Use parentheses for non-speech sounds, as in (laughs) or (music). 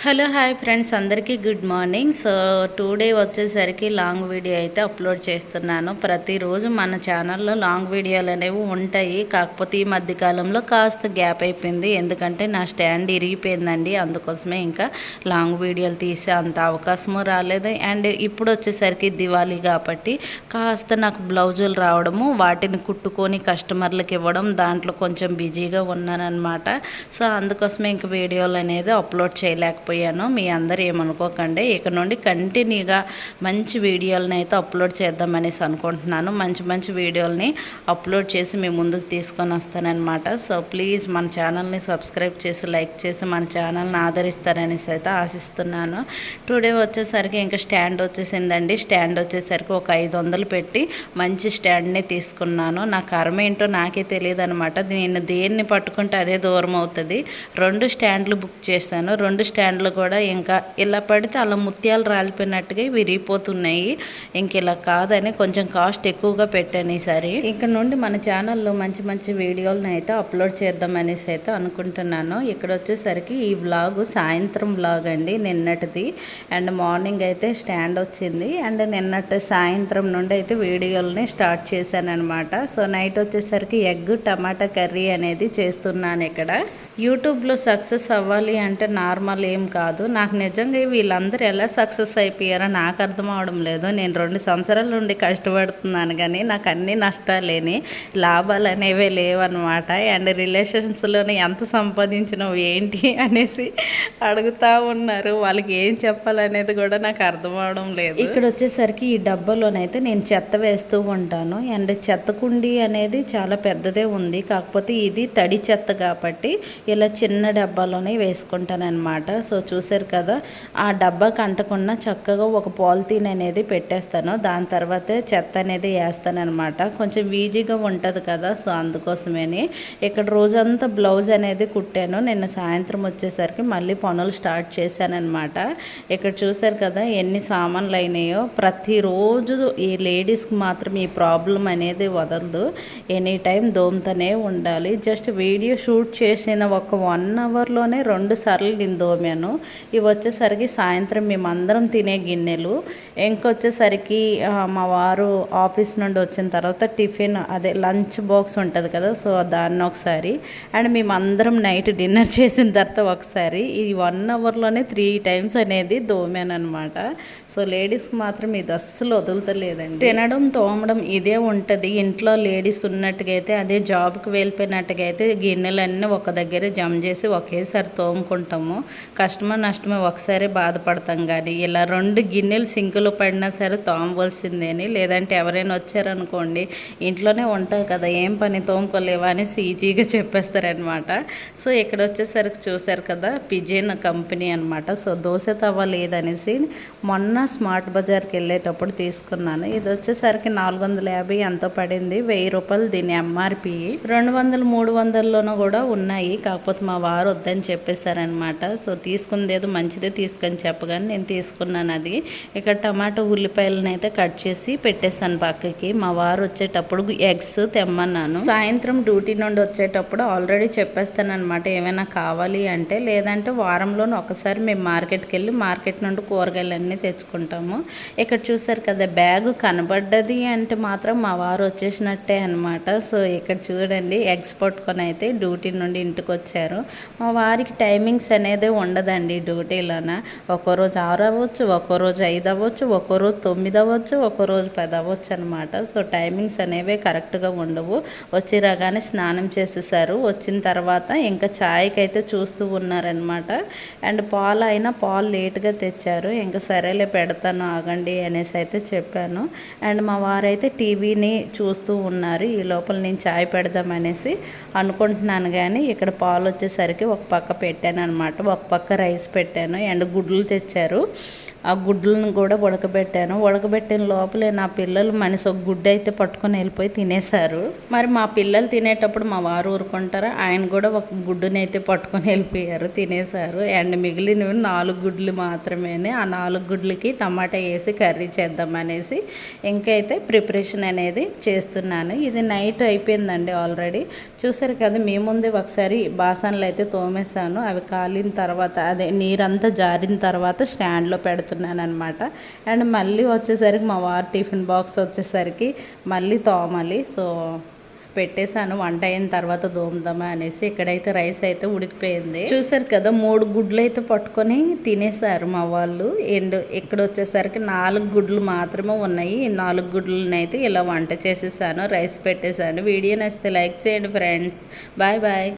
Hello hi friends. అందరికీ good morning. So today వచ్చేసరికి long video అయితే upload చేస్తున్నాను. ప్రతిరోజు మన ఛానల్లో లాంగ్ వీడియోలు అనేవి ఉంటాయి. కాకపోతే ఈ మధ్యకాలంలో కాస్త గ్యాప్ అయిపోయింది. ఎందుకంటే నా స్టాండ్ ఇరిగిపోయిందండి. అందుకోసమే ఇంకా లాంగ్ వీడియోలు తీసే అంత అవకాశము రాలేదు. అండ్ ఇప్పుడు వచ్చేసరికి దివాళీ కాబట్టి కాస్త నాకు బ్లౌజులు రావడము వాటిని కుట్టుకొని కస్టమర్లకు ఇవ్వడం దాంట్లో కొంచెం బిజీగా ఉన్నానన్నమాట. సో అందుకోసమే ఇంక వీడియోలు అనేది అప్లోడ్ చేయలేకపోయాను మీ అందరు ఏమనుకోకండి. ఇక నుండి కంటిన్యూగా మంచి వీడియోలని అయితే అప్లోడ్ చేద్దామనేసి అనుకుంటున్నాను. మంచి మంచి వీడియోలని అప్లోడ్ చేసి మీ ముందుకు తీసుకొని వస్తానన్నమాట. సో ప్లీజ్ మన ఛానల్ని సబ్స్క్రైబ్ చేసి లైక్ చేసి మన ఛానల్ని ఆదరిస్తారనేసి అయితే ఆశిస్తున్నాను. టుడే వచ్చేసరికి ఇంకా స్టాండ్ వచ్చేసిందండి. స్టాండ్ వచ్చేసరికి ఒక ఐదు వందలు పెట్టి మంచి స్టాండ్ని తీసుకున్నాను. నా కర్మ ఏంటో నాకే తెలియదు అనమాట నేను దేన్ని పట్టుకుంటే అదే దూరం అవుతుంది. రెండు స్టాండ్లు బుక్ చేశాను. రెండు స్టాండ్ పండ్లు కూడా ఇంకా ఇలా పడితే అలా ముత్యాలు రాలిపోయినట్టుగా విరిగిపోతున్నాయి. ఇంక ఇలా కాదని కొంచెం కాస్ట్ ఎక్కువగా పెట్టాను ఈసారి. ఇక్కడ నుండి మన ఛానల్లో మంచి మంచి వీడియోలను అయితే అప్లోడ్ చేద్దామనేసి అయితే అనుకుంటున్నాను. ఇక్కడ వచ్చేసరికి ఈ వ్లాగ్ సాయంత్రం బ్లాగ్ అండి నిన్నటిది. అండ్ మార్నింగ్ అయితే స్టాండ్ వచ్చింది. అండ్ నిన్నటి సాయంత్రం నుండి అయితే వీడియోలని స్టార్ట్ చేశాను అనమాట సో నైట్ వచ్చేసరికి ఎగ్ టమాటా కర్రీ అనేది చేస్తున్నాను ఇక్కడ. యూట్యూబ్లో సక్సెస్ అవ్వాలి అంటే నార్మల్ ఏం కాదు. నాకు నిజంగా వీళ్ళందరూ ఎలా సక్సెస్ అయిపోయారో నాకు అర్థం అవడం లేదు. నేను రెండు సంవత్సరాల నుండి కష్టపడుతున్నాను కానీ నాకు అన్ని నష్టాలేని లాభాలు అనేవే లేవన్నమాట. అండ్ రిలేషన్స్లోనే ఎంత సంపాదించినావు ఏంటి (laughs) అనేసి అడుగుతూ ఉన్నారు. వాళ్ళకి ఏం చెప్పాలనేది కూడా నాకు అర్థం అవడం లేదు. ఇక్కడ వచ్చేసరికి ఈ డబ్బాలోనైతే నేను చెత్త వేస్తూ ఉంటాను. అండ్ చెత్త కుండీ అనేది చాలా పెద్దదే ఉంది. కాకపోతే ఇది తడి చెత్త కాబట్టి ఇలా చిన్న డబ్బాలోనే వేసుకుంటానమాట సో చూసారు కదా ఆ డబ్బాకి అంటకుండా చక్కగా ఒక పాలిథీన్ అనేది పెట్టేస్తాను. దాని తర్వాతే చెత్త అనేది వేస్తానమాట కొంచెం ఈజీగా ఉంటుంది కదా సో అందుకోసమని. ఇక్కడ రోజంతా బ్లౌజ్ అనేది కుట్టాను. నిన్న సాయంత్రం వచ్చేసరికి మళ్ళీ పనులు స్టార్ట్ చేశానమాట ఇక్కడ చూసారు కదా ఎన్ని సామాన్లు అయినాయో. ప్రతిరోజు ఈ లేడీస్కి మాత్రం ఈ ప్రాబ్లం అనేది వదలదు. ఎనీ టైం దోమతోనే ఉండాలి. జస్ట్ వీడియో షూట్ చేసిన ఒక వన్ అవర్లోనే రెండు సార్లు నేను దోమాను ఇవి వచ్చేసరికి సాయంత్రం మేమందరం తినే గిన్నెలు. ఇంకొచ్చేసరికి మా వారు ఆఫీస్ నుండి వచ్చిన తర్వాత టిఫిన్ అదే లంచ్ బాక్స్ ఉంటుంది కదా సో దాన్ని ఒకసారి. అండ్ మేమందరం నైట్ డిన్నర్ చేసిన తర్వాత ఒకసారి ఈ వన్ అవర్లోనే త్రీ టైమ్స్ అనేది దోమాను అనమాట సో లేడీస్కి మాత్రం ఇది అస్సలు వదులుతలేదండి. తినడం తోమడం ఇదే ఉంటుంది. ఇంట్లో లేడీస్ ఉన్నట్టుగా అయితే అదే జాబ్కి వెళ్ళిపోయినట్టుగా అయితే గిన్నెలన్నీ ఒక దగ్గరే జమ చేసి ఒకేసారి తోముకుంటాము. కష్టమో నష్టమో ఒకసారి బాధపడతాం కానీ ఇలా రెండు గిన్నెలు సింకులు పడినా సరే తోమవలసిందేని లేదంటే ఎవరైనా వచ్చారనుకోండి ఇంట్లోనే ఉంటావు కదా ఏం పని తోముకోలేవా అనేసి ఈజీగా చెప్పేస్తారనమాట సో ఇక్కడ వచ్చేసరికి చూశారు కదా పిజిన్ కంపెనీ అనమాట సో దోశ తవ్వ లేదనేసి మొన్న స్మార్ట్ బజార్కి వెళ్ళేటప్పుడు తీసుకున్నాను. ఇది వచ్చేసరికి నాలుగు వందల యాభై ఎంతో పడింది. వెయ్యి రూపాయలు దీని ఎంఆర్పి రెండు వందలు మూడు వందల్లోనూ కూడా ఉన్నాయి. కాకపోతే మా వారు వద్దని చెప్పేశారనమాట సో తీసుకుందేదో మంచిదే తీసుకొని చెప్పగానే నేను తీసుకున్నాను అది. ఇక్కడ టమాటో ఉల్లిపాయలను అయితే కట్ చేసి పెట్టేశాను పక్కకి. మా వారు వచ్చేటప్పుడు ఎగ్స్ తెమ్మన్నాను. సాయంత్రం డ్యూటీ నుండి వచ్చేటప్పుడు ఆల్రెడీ చెప్పేస్తాను అనమాట ఏమైనా కావాలి అంటే లేదంటే వారంలోనే ఒకసారి మేము మార్కెట్కి వెళ్ళి మార్కెట్ నుండి కూరగాయలన్నీ తెచ్చుకుంటాము. ఇక్కడ చూసారు కదా బ్యాగ్ కనబడ్డది అంటే మాత్రం మా వారు వచ్చేసినట్టే అనమాట సో ఇక్కడ చూడండి ఎగ్స్ పట్టుకొని అయితే డ్యూటీ నుండి ఇంటికి వచ్చారు. మా వారికి టైమింగ్స్ అనేది ఉండదండి డ్యూటీలోన. ఒక్కో రోజు ఆరు అవ్వచ్చు ఒక్కో రోజు ఐదు అవ్వచ్చు ఒకరోజు రోజు తొమ్మిది అవ్వచ్చు రోజు పది అవ్వచ్చు అనమాట సో టైమింగ్స్ అనేవి కరెక్ట్గా ఉండవు. వచ్చి రాగానే స్నానం చేసేసారు. వచ్చిన తర్వాత ఇంకా ఛాయ్కి అయితే చూస్తూ ఉన్నారనమాట అండ్ పాలు అయినా పాలు లేట్గా తెచ్చారు. ఇంకా సరేలే పెడతాను ఆగండి అనేసి అయితే చెప్పాను. అండ్ మా వారైతే టీవీని చూస్తూ ఉన్నారు. ఈ లోపల నేను ఛాయ్ పెడదామనేసి అనుకుంటున్నాను కానీ ఇక్కడ పాలు వచ్చేసరికి ఒక పక్క పెట్టాను అనమాట ఒక పక్క రైస్ పెట్టాను. అండ్ గుడ్లు తెచ్చారు. ఆ గుడ్లను కూడా ఉడకబెట్టాను. ఉడకబెట్టిన లోపలే నా పిల్లలు మనిషి ఒక గుడ్డు అయితే పట్టుకొని వెళ్ళిపోయి తినేశారు. మరి మా పిల్లలు తినేటప్పుడు మా వారు ఊరుకుంటారా? ఆయన కూడా ఒక గుడ్డుని అయితే పట్టుకొని వెళ్ళిపోయారు తినేశారు. అండ్ మిగిలినవి నాలుగు గుడ్లు మాత్రమేనే. ఆ నాలుగు గుడ్లకి టమాటా వేసి కర్రీ చేద్దామనేసి ఇంకైతే ప్రిపరేషన్ అనేది చేస్తున్నాను. ఇది నైట్ అయిపోయిందండి ఆల్రెడీ. చూసారు కదా మీ ముందే ఒకసారి బాసనలు అయితే తోమేశాను. అవి కాలిన తర్వాత అదే నీరంతా జారిన తర్వాత స్టాండ్లో పెడుతున్నాను. అనమాట అండ్ మళ్ళీ వచ్చేసరికి మా వారు టిఫిన్ బాక్స్ వచ్చేసరికి మళ్ళీ తోమాలి. సో పెట్టేశాను. వంట అయిన తర్వాత దోమదామా అనేసి ఇక్కడైతే రైస్ అయితే ఉడికిపోయింది. చూసారు కదా మూడు గుడ్లు అయితే పట్టుకొని తినేసారు మా వాళ్ళు. అండ్ ఇక్కడ వచ్చేసరికి నాలుగు గుడ్లు మాత్రమే ఉన్నాయి. ఈ నాలుగు గుడ్లనైతే అయితే ఇలా వంట చేసేసాను రైస్ పెట్టేశాను. వీడియో నచ్చితే లైక్ చేయండి ఫ్రెండ్స్. Bye bye.